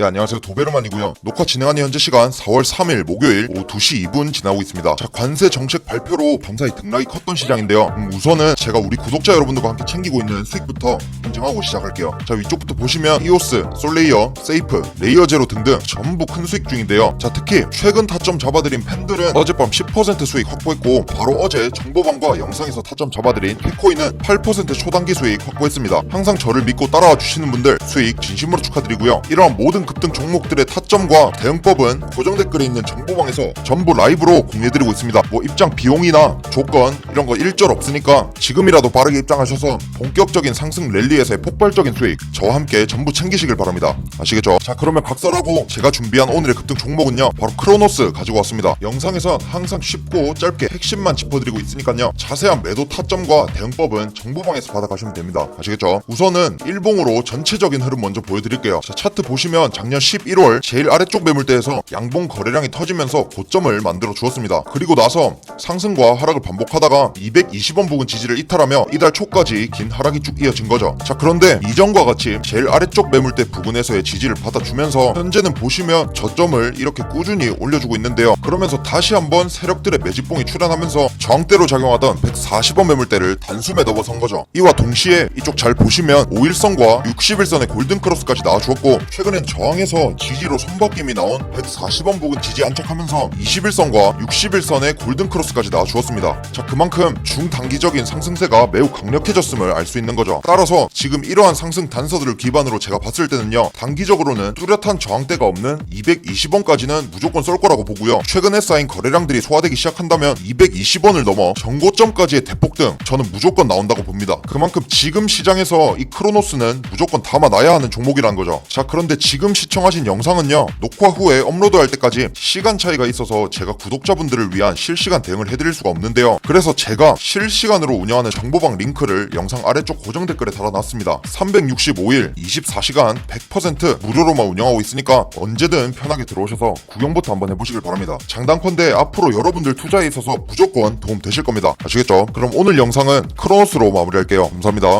네 안녕하세요. 도베르만이고요. 녹화 진행하는 현재 시간 4월 3일 목요일 오후 2시 2분 지나고 있습니다. 자 관세 정책 발표로 밤사이 등락이 컸던 시장인데요. 음, 우선은 제가 우리 구독자 여러분들과 함께 챙기고 있는 수익부터 인정하고 시작할게요. 자 위쪽부터 보시면 이오스, 솔레이어, 세이프, 레이어제로 등등 전부 큰 수익 중인데요. 자 특히 최근 타점 잡아드린 팬들은 어젯밤 10% 수익 확보했고 바로 어제 정보방과 영상에서 타점 잡아드린 bit코인은 8% 초단기 수익 확보했습니다. 항상 저를 믿고 따라와 주시는 분들 수익 진심으로 축하드리고요. 이러한 모든 급등 종목들의 타점과 대응법은 고정 댓글에 있는 정보방에서 전부 라이브로 공유해드리고 있습니다. 뭐 입장 비용이나 조건 이런 거 일절 없으니까 지금이라도 빠르게 입장하셔서 본격적인 상승 랠리에서의 폭발적인 수익 저와 함께 전부 챙기시길 바랍니다. 아시겠죠? 자 그러면 각설하고 제가 준비한 오늘의 급등 종목은요. 바로 크로노스 가지고 왔습니다. 영상에선 항상 쉽고 짧게 핵심만 짚어드리고 있으니까요. 자세한 매도 타점과 대응법은 정보방에서 받아가시면 됩니다. 아시겠죠? 우선은 일봉으로 전체적인 흐름 먼저 보여드릴게요. 자 차트 보시면 작년 11월 제일 아래쪽 매물대에서 양봉 거래량이 터지면서 고점을 만들어 주었습니다. 그리고 나서 상승과 하락을 반복하다가 220원 부근 지지를 이탈하며 이달 초까지 긴 하락이 쭉 이어진 거죠. 자 그런데 이전과 같이 제일 아래쪽 매물대 부근에서의 지지를 받아주면서 현재는 보시면 저점을 이렇게 꾸준히 올려주고 있는데요. 그러면서 다시 한번 세력들의 매집봉이 출현하면서 저항대로 작용하던 140원 매물대를 단숨에 넘어선 거죠. 이와 동시에 이쪽 잘 보시면 5일선과 60일선의 골든크로스까지 나와주었고 최근엔 저 항에서 지지로 손바뀜이 나온 140원 부근 지지 안착하면서 21선과 61선의 골든크로스까지 나와주었습니다. 자 그만큼 중단기적인 상승세가 매우 강력해졌음을 알 수 있는 거죠. 따라서 지금 이러한 상승 단서들을 기반으로 제가 봤을 때는요 단기적으로는 뚜렷한 저항대가 없는 220원까지는 무조건 쏠 거라고 보고요. 최근에 쌓인 거래량들이 소화되기 시작한다면 220원을 넘어 정고점까지의 대폭 등 저는 무조건 나온다고 봅니다. 그만큼 지금 시장에서 이 크로노스는 무조건 담아놔야 하는 종목이란 거죠. 자 그런데 지금 시청하신 영상은요 녹화 후에 업로드할 때까지 시간 차이가 있어서 제가 구독자분들을 위한 실시간 대응을 해드릴 수가 없는데요. 그래서 제가 실시간으로 운영하는 정보방 링크를 영상 아래쪽 고정 댓글에 달아놨습니다. 365일 24시간 100% 무료로만 운영하고 있으니까 언제든 편하게 들어오셔서 구경부터 한번 해보시길 바랍니다. 장단컨대 앞으로 여러분들 투자에 있어서 무조건 도움 되실 겁니다. 아시겠죠? 그럼 오늘 영상은 크로노스로 마무리할게요. 감사합니다